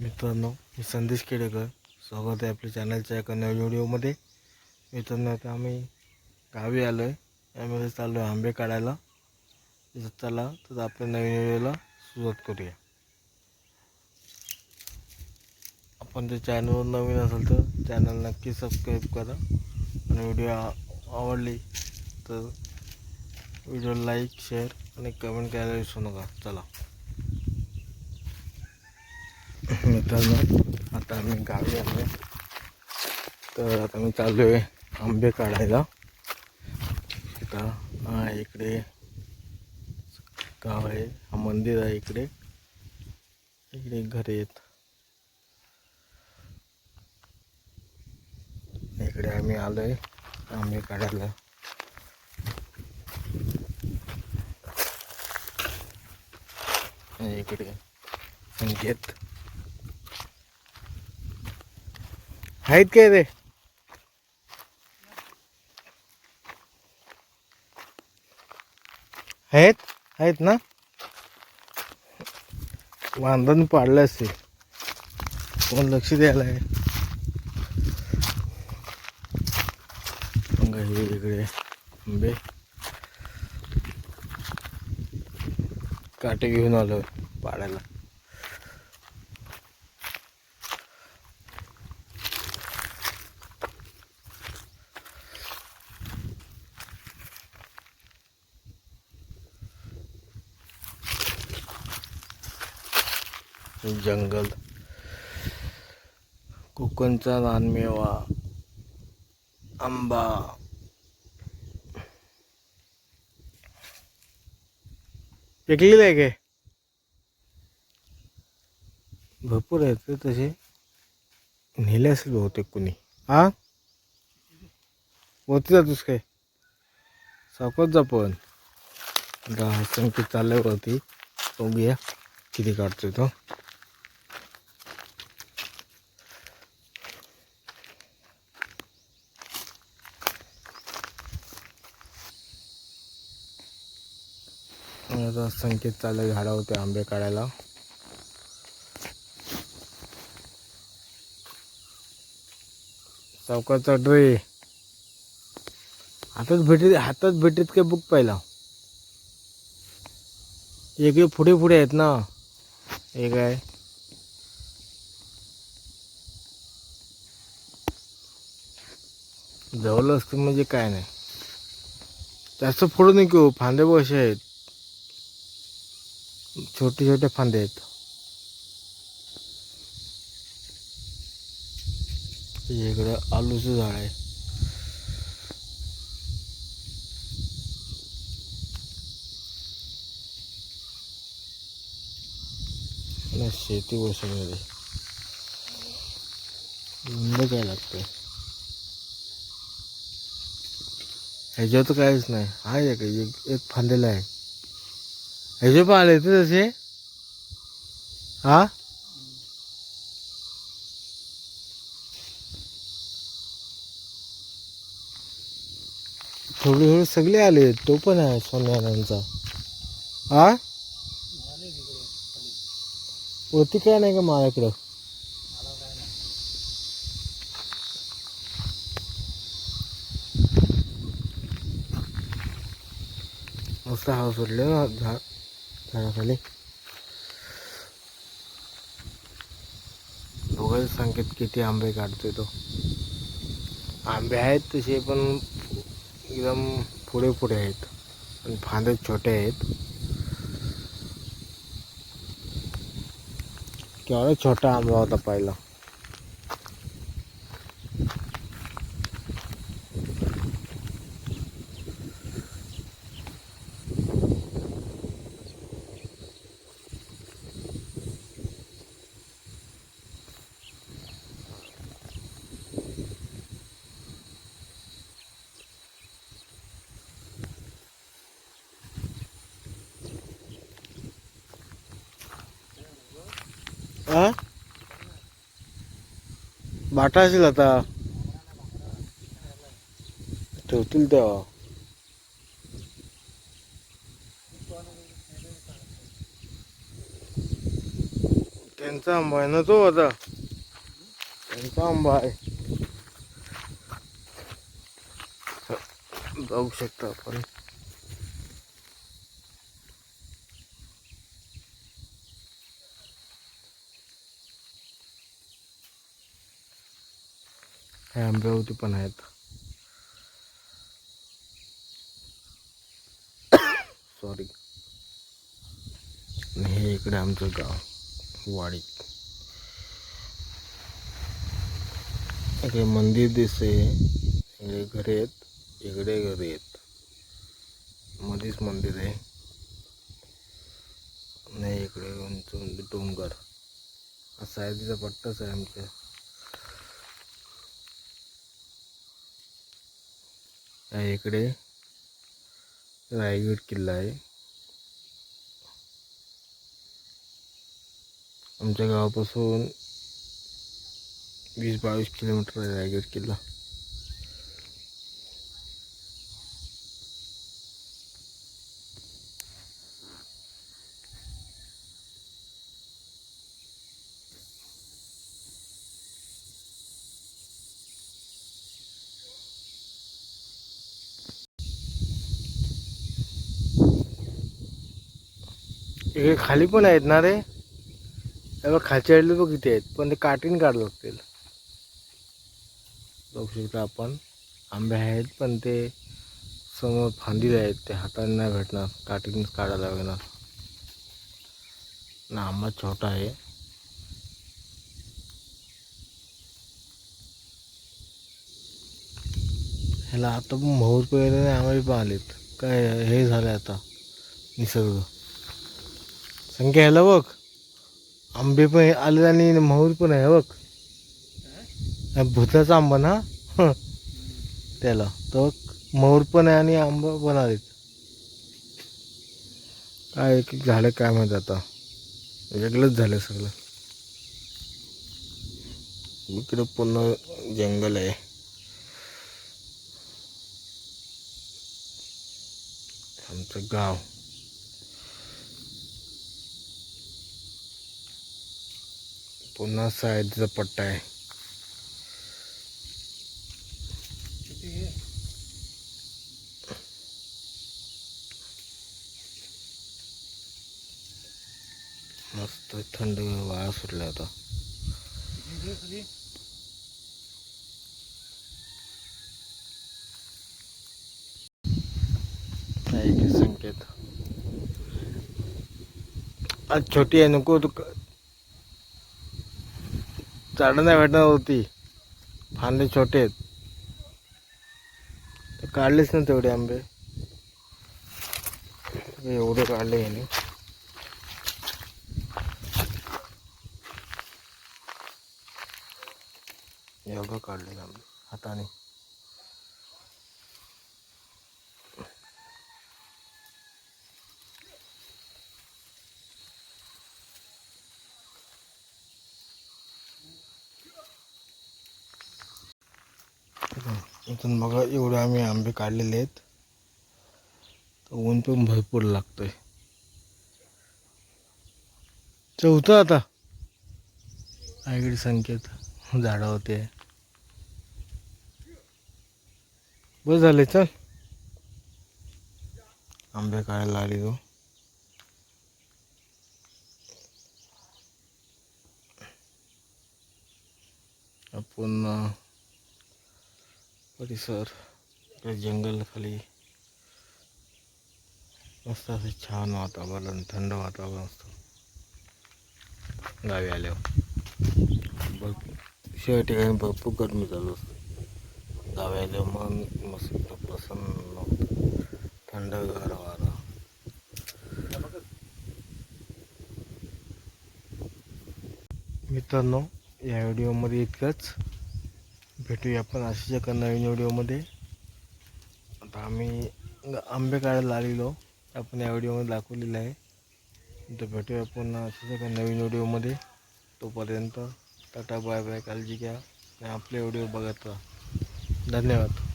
मित्रांनो मी संदेश केडेकर. स्वागत आहे आपल्या चॅनलच्या एका नवीन व्हिडिओमध्ये मित्रांनो आता आम्ही गावी आलो आहे यामध्ये चाललो आहे आंबे काढायला. जर चला तर आपल्या नवीन व्हिडिओला सुरुवात करूया. आपण जर चॅनलवर नवीन असेल तर चॅनल नक्की सबस्क्राईब करा. आणि व्हिडिओ आ- आवडली तर व्हिडिओ लाईक शेअर आणि कमेंट करायला विसरू नका. चला. मित्रांनो आता आम्ही गावी आलो तर आता मी चाललो आहे आंबे काढायला. आता इकडे गाव आहे हा मंदिर आहे इकडे. इकडे घर आहेत. इकडे आम्ही आलो आहे आंबे काढायला. इकडे घेत. आहेत काय रे? आहेत? आहेत ना? वांदन पाडलं असते कोण लक्ष द्यायला आहे? इकडे आंबे. काटे घेऊन आलो पाडायला. जंगल. कोकणचा रानमेवा आंबा. पिकलेले आहे काय? भरपूर आहेत तसे. नेले असेल बहुतेक कोणी. हा? वरती जातोस काय? सावकाश जा पण. आता हा संकेत चाललाय वरती. बघूया किती काढतोय तो आता संकेत चाललाय झाडावरती आंबे काढायला. चौकाचा चढ रे हातात भेटीत हातात भेटीत काय बुक पाहिला? एक पुढे पुढे आहेत ना. एक आहे जवळ असतं म्हणजे काय नाही. जास्त फोडू नको फांदे बसे आहेत. छोटे छोटे फांदे आहेत. इकडं आलूचं झाड आहे. ना शेती बसवलेली लिंब काय लागते ह्याच्यावर तर काहीच नाही. आहे का एक एक फांदेला आहे. ह्याचे पण आले ते तसे हा? थोडे थोडे सगळे आले तो पण आहे सोन्यानांचा हा वरती काय नाही का माझ्याकडं मस्त हा सोडले झाड. झाडाखाली बघायचं संकेत किती आंबे काढतोय तो? आंबे आहेत तसे पण एकदम पुढे पुढे आहेत. आणि फांदे छोटे आहेत. केवढा छोटा आंबा होता पहिला. हा? बाटा असेल आता. ठेवतील तेव्हा. त्यांचा आंबा आहे ना तो आता? त्यांचा आंबा आहे. जाऊ शकता आपण. हे आंब्यावरती पण आहेत. सॉरी हे इकडे आमचं गाव वाडी. इकडे मंदिर दिसते इकडे घरे आहेत इकडे घरे आहेत. मध्येच मंदिर आहे. नाही इकडे उंच उंच डोंगर. आहे सायदीचा पट्टाच आहे आमच्या. इकडे. रायगड किल्ला आहे. आमच्या गावापासून वीस बावीस किलोमीटर आहे रायगड किल्ला. इकडे खाली पण आहेत ना रे? बघ खालच्या आडले बघ किती आहेत. पण ते काटीन काढ लागतील. बघू शकतो आपण. आंबे आहेत पण ते समोर फांदीले आहेत. ते हाताने नाही भेटणार. काटीनच काढायला लागणार. ना आंबा छोटा आहे. ह्याला आता पण मोहर पहिले नाही आंबे पण आलेत. काय हे झालं आता? निसर्ग. संख्या ह्याला बघ. आंबे पण आले आणि मोहर पण आहे बघ. भुताचा आंबा ना? त्याला. तो मोहर पण आहे आणि आंबा पण आलेत. काय एक झालं काय माहीत आता. वेगळंच झालं सगळं. इकडं पूर्ण जंगल आहे. आमचं गाव. पुन्हा साईडचा पट्टा आहे. मस्त थंड वारा सुटला आता. संकेत. आज छोटी आहे नको तू झाडं नाही भेटणार होती. फांदे छोटे आहेत. काढलेच ना तेवढे आंबे. एवढे काढले याने. एवढं काढले आंबे. हाताने. इथून बघा एवढे आम्ही आंबे काढलेले आहेत. तर ऊन पण भरपूर लागतंय. चौथं आता. आईकडे संख्येत झाडं होते. बस झाले चल. आंबे काढायला आली तो आपण परिसर जंगल खाली मस्त असं छान वातावरण थंड वातावरण असतं. गावी आल्यावर. भरपूर शिवाय ठिकाणी भरपूर गरमी चालू असते. गावी आल्यावर मन मस्त प्रसन्न होतं. थंडगार वारा मित्रांनो या व्हिडिओमध्ये इतकंच. भेटूया आपण अशीच एका नवीन व्हिडिओमध्ये आता आम्ही आंबे काढायला आलेलो आपण या व्हिडिओमध्ये दाखवलेलं आहे. तर भेटूया आपण अशीच एका नवीन व्हिडिओमध्ये तोपर्यंत टाटा बाय बाय काळजी घ्या आणि आपले व्हिडिओ बघत राहा. धन्यवाद.